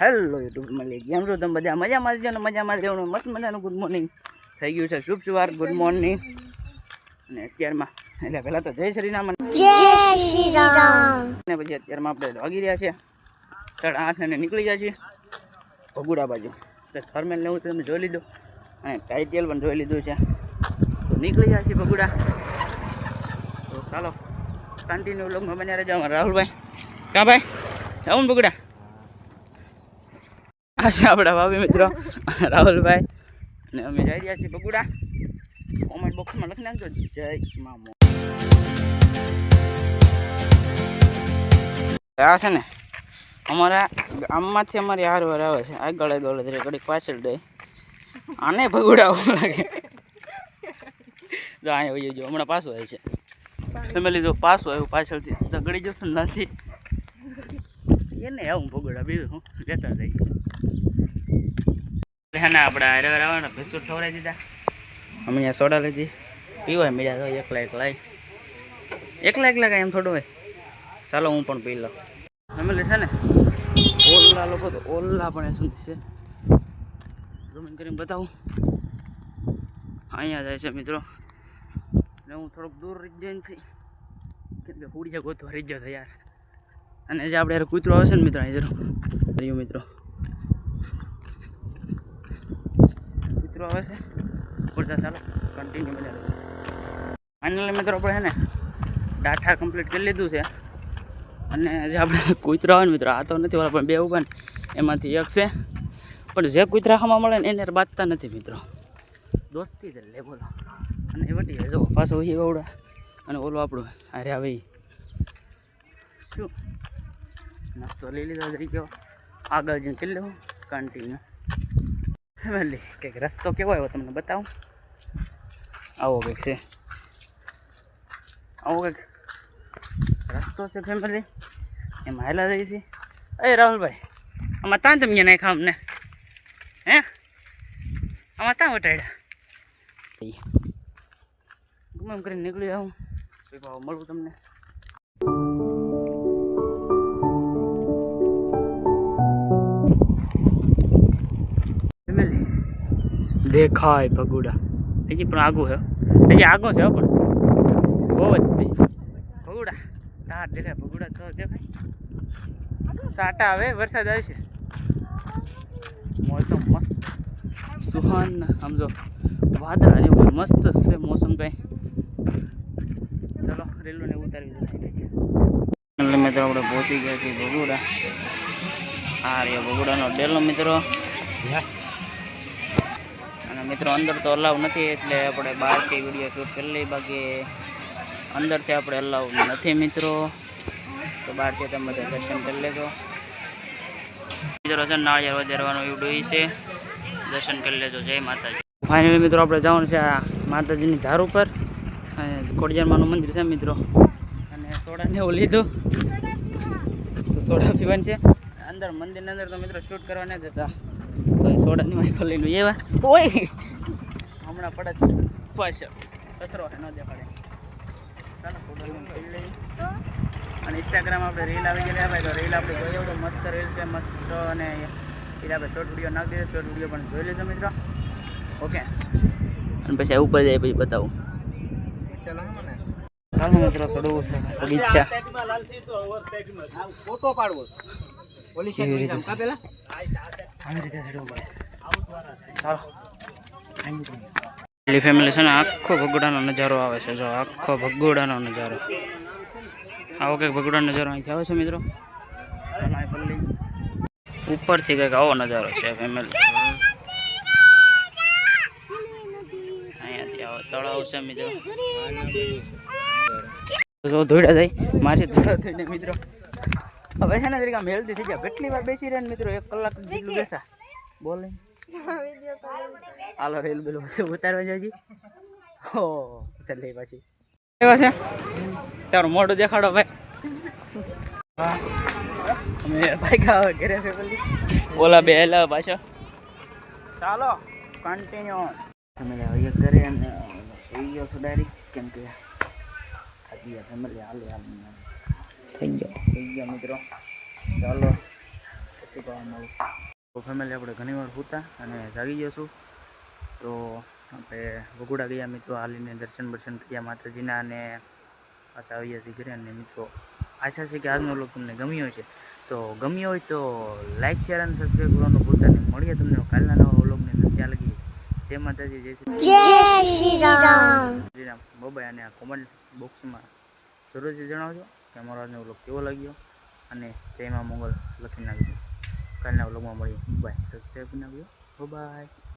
Hello YouTube મળી કેમ છો તમે બધા? મજામાં જ ને? મજામાં જ રહેવાનું? મસ્ત મજાનું ગુડ મોર્નિંગ થઈ ગયું છે શુભ સવાર ગુડ મોર્નિંગ અને અત્યારમાં એટલે પહેલાં તો જય શ્રી રામ જય શ્રી રામ. અને પછી અત્યારમાં આપણે વાગી રહ્યા છે. સાડા આઠ ને નીકળી ગયા છીએ. ભગુડા બાજુ. તો થર્મેલ લેવું તમે જોઈ લીધું અને ટાઈટેલ પણ જોઈ લીધું છે. તો નીકળી ગયા છીએ ભગુડા. તો ચાલો કન્ટિન્યુ લોગમાં બન્યા રહેજો રાહુલભાઈ. કા ભાઈ? જાઉં ભગુડા. આ છે આપણા ભાભી મિત્રો રાહુલભાઈ. અને અમે જઈ રહ્યા છીએ બગુડા. કોમેન્ટ બોક્સમાં લખી નાખજો. જય મામો. આ છે ને, અમારા ગામમાંથી અમારી હાર વાર આવે છે. આગળ આગળ જરે ઘડીક પાછળ દે. આને ભગુડા લાગે. જો, અહીંયા વહી જો, હમણાં પાછું આવે છે. ફેમિલી જો પાછું આવ્યું પાછળથી. ઝઘડી જશે નથી. એને આવું ભગુડા બીજું હું લેતા જઈ હે ને આપણે હારે આવવાના બિસ્કુટ દીધા. અમે અહીંયા સોડા લીધી. પીવાય મીડા તો એકલા એકલા એકલા એકલા કાંઈ એમ થોડું હોય. ચાલો હું પણ પી લઉં. ફેમિલી છે ને? ઓલા લોકો તો ઓલા પણ શું છે? ઝૂમિંગ કરીને બતાવું. અહીંયા જાય છે મિત્રો. ને હું થોડોક દૂર રહી જઈને છે કેમ હુડિયા ગોતવા રહી ગયો યાર. અને જે આપણે કૂતરો આવશે ને મિત્રો અહીં જરૂર રહ્યું મિત્રો આવે છે. પૂરતા ચાલો. કન્ટિન્યુ મજા ફાઇનલી મિત્રો આપણે છે ને, ડાઠા કમ્પ્લીટ કરી લીધું છે. અને જે આપણે કૂતરા આવે ને મિત્રો, આ તો નથી પણ બે ઊભા ને, એમાંથી એક છે. પણ જે કૂતરા ખાવા મળે ને એને બાંધતા નથી મિત્રો. દોસ્તી જ લે બોલો. અને એ વટી જો, પાછો એ વવડા અને ઓલો આપણું અરે આવે શું? નાસ્તો લઈ લીધો તરીકે આગળ જઈને કરી લેવું. કન્ટિન્યુ ફેમિલી કંઈક રસ્તો કેવો આવ્યો તમને બતાવું આવો કંઈક છે આવો કંઈક રસ્તો છે ફેમિલી એમાં હેલા જઈએ છીએ અરે રાહુલભાઈ આમાં ત્યાં તમને નહીં અમને હે આમાં તાન વટાડ્યા ગમે એમ કરીને નીકળી આવું ભાવ પાછું મળું તમને દેખાય ભગુડા. હજી પણ આગું છે. હજી આગો છે પણ. બહુ જ. ભગુડા. તાર દેખાય, ભગુડા તો દેખાય. સાટા આવે વરસાદ આવશે મોસમ મસ્ત. સુહાન સમજો વાદળા મસ્ત છે મોસમ કઈ. ચલો રેલવે ઉતારી દીધું. મિત્રો આપણે પહોંચી ગયા છીએ ભગુડા. આ રહ્યો ભગુડાનો ડેલો મિત્રો. અને મિત્રો, અંદર તો અલાવ નથી, એટલે આપણે બહારથી વીડિયો શૂટ કરી લઈએ. બાકી અંદરથી આપણે અલાવ નથી મિત્રો. તો બહારથી તમે બધા દર્શન કરી લેજો. મિત્રો છે નાળિયેર વધારવાનો વીડિયો છે. દર્શન કરી લેજો. જય માતાજી. ફાઇનલી મિત્રો, આપણે જવાનું છે આ માતાજીની ધાર ઉપર. ખોડિયારમાંનું મંદિર છે મિત્રો. અને સોડાને એવું લીધું. તો સોડા પીવાનું છે. અંદર મંદિરની અંદર તો મિત્રો શૂટ કરવા નથી દેતા તો એ સોડાની વાઈફ એવા? ઓય! હમણાં પડે પાછળ કચરો ન દેખાડે. લઈ અને ઇન્સ્ટાગ્રામ આપણે રીલ આવી ગયેલી ભાઈ તો રીલ આપણે જોઈએ તો મસ્ત રીલ છે મસ્ત અને એટલે આપણે શોર્ટ વીડિયો નાખી દઈએ. શોર્ટ વીડિયો પણ જોઈ લેજો મિત્રો. ઓકે અને પછી ઉપર જાય પછી બતાવું. ચાલો મિત્રો ચડવું છે. બગીચા ફોટો પાડવો પોલીસ પેલા? આવી રીતે ચડવું પડે. ચાલો ફેમિલી છે ને, આખો ભગોડાનો નજારો આવે છે, જો આખો ભગોડાનો નજારો. આવો કંઈક ભગોડાનો નજારો અહીંથી આવે છે, મિત્રો? ઉપરથી કંઈક આવો નજારો છે ફેમિલી અહીંયાથી આવો, તળાવ છે, મિત્રો. જો ધોડા જાય મારે ધોડા થઈને, મિત્રો. હવે છે ને તરીકે આમ થઈ ગયા. કેટલી વાર બેસી રહ્યા મિત્રો? એક કલાક જેટલું બેઠા. બોલે. હાલો રેલ બિલ ઉતારવા જાય હો ઉતાર લઈ પાછી. એવા છે? તારું મોઢું દેખાડો ભાઈ. અમે ભાઈ ખાવા ઘરે ફેમિલી ઓલા બે હેલા પાછા. ચાલો કન્ટિન્યુ અમે હવે ઘરે અને સુઈ ગયો સુધારી કેમ કે થાકી ગયા ફેમિલી હાલે હાલ થઈ ગયો. થઈ ગયા મિત્રો. ચાલો પછી કહેવામાં આવું. તો ફેમિલી આપણે ઘણીવાર સૂતા અને જાગી ગયો છું તો આપણે વગુડા ગયા મિત્રો હાલીને દર્શન બર્શન કર્યા માતાજીના અને પાછા આવ્યા છીએ ઘરે. અને મિત્રો આશા છે કે આજનો લોક તમને ગમ્યો છે તો ગમ્યો હોય તો લાઈક શેર અને સબસ્ક્રાઈબ કરવાનું ભૂલતા નહીં. મળીએ તમને કાલના નવા વ્લોગની અંદર. ત્યાં લગી જય માતાજી જય શ્રી જય શ્રી રામ. બાબાઈ અને આ કોમેન્ટ બોક્સમાં જરૂરથી જણાવજો કે અમારો આજનો વ્લોગ કેવો લાગ્યો. અને જય મા મંગલ લખી નાખજો. bukanlah ulama boleh buat. So, stay. Bye-bye.